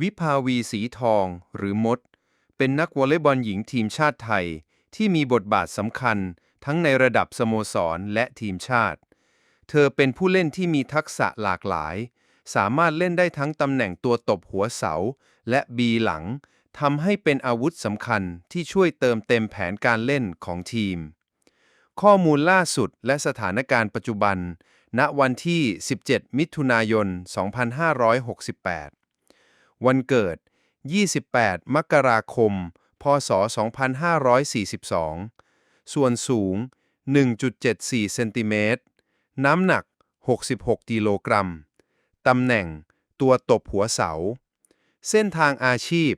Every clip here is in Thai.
วิภาวีสีทองหรือมด เป็นนักวอลเลย์บอลหญิงทีมชาติไทย ที่มีบทบาทสำคัญทั้งในระดับสโมสรและทีมชาติ เธอเป็นผู้เล่นที่มีทักษะหลากหลาย สามารถเล่นได้ทั้งตำแหน่งตัวตบหัวเสา และบีหลังทำให้เป็นอาวุธสำคัญที่ช่วยเติมเต็มแผนการเล่นของทีม ข้อมูลล่าสุดและสถานการณ์ปัจจุบัน ณวันที่ 17 มิถุนายน 2568 วันเกิด 28 มกราคม พศ 2542 ส่วนสูง 1.74 เซนติเมตร น้ำหนัก 66 กิโลกรัม ตำแหน่ง ตัวตบหัวเสา เส้นทางอาชีพ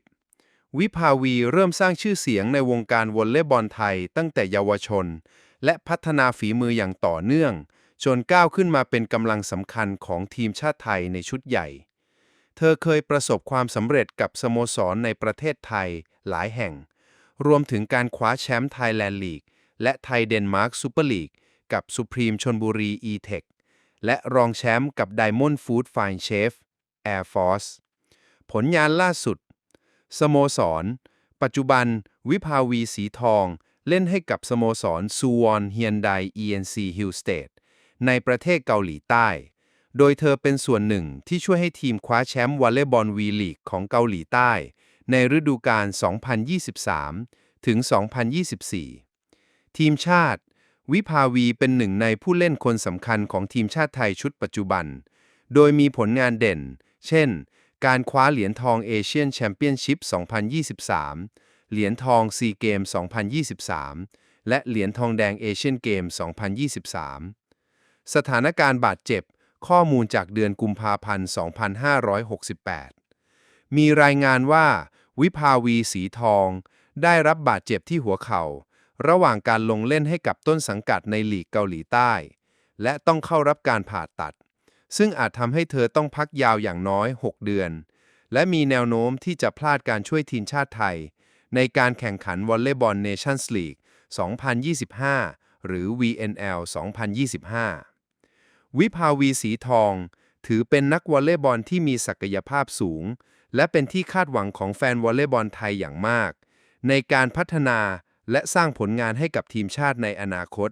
วิภาวีเริ่มสร้างชื่อเสียงในวงการวอลเลย์บอลไทยตั้งแต่เยาวชน และพัฒนาฝีมืออย่างต่อเนื่อง จนก้าวขึ้นมาเป็นกำลังสำคัญของทีมชาติไทยในชุดใหญ่ เธอเคยประสบความสำเร็จกับสโมสรในประเทศไทยหลายแห่ง รวมถึงการคว้าแชมป์ไทยแลนด์ลีกและไทยเดนมาร์กซูเปอร์ลีกกับสุพรีมชนบุรี e-tech และรองแชมป์กับ Diamond Food Fine Chef Air Force ผลงานล่าสุด สโมสร ปัจจุบันวิภาวีสีทอง เล่นให้กับสโมสรซูวอนเฮียนได ENC Hill State ในประเทศเกาหลีใต้ โดยเธอเป็นส่วนหนึ่งที่ช่วยให้ทีมคว้าแชมป์วอลเลย์บอลวีลีกของเกาหลีใต้ ในฤดูกาล 2023 ถึง 2024 ทีมชาติ วิภาวีเป็นหนึ่งในผู้เล่นคนสำคัญของทีมชาติไทยชุดปัจจุบัน โดยมีผลงานเด่น เช่น การคว้าเหรียญทองเอเชียนแชมเปี้ยนชิพ 2023 เหรียญทองซีเกม 2023 และเหรียญทองแดงเอเชียนเกม 2023 สถานการณ์บาดเจ็บ ข้อมูลจากเดือนกุมภาพันธ์ 2568 มีรายงานว่าวิภาวีสีทอง ได้รับบาดเจ็บที่หัวเข่า ระหว่างการลงเล่นให้กับต้นสังกัดในลีกเกาหลีใต้ และต้องเข้ารับการผ่าตัด ซึ่งอาจทำให้เธอต้องพักยาวอย่างน้อย 6 เดือน และมีแนวโน้มที่จะพลาดการช่วยทีมชาติไทย ในการแข่งขันวอลเลย์บอลเนชั่นส์ลีก 2025 หรือ VNL 2025 วิภาวีสีทอง ถือเป็นนักวอลเลย์บอลที่มีศักยภาพสูง และเป็นที่คาดหวังของแฟนวอลเลย์บอลไทยอย่างมาก ในการพัฒนาและสร้างผลงานให้กับทีมชาติในอนาคต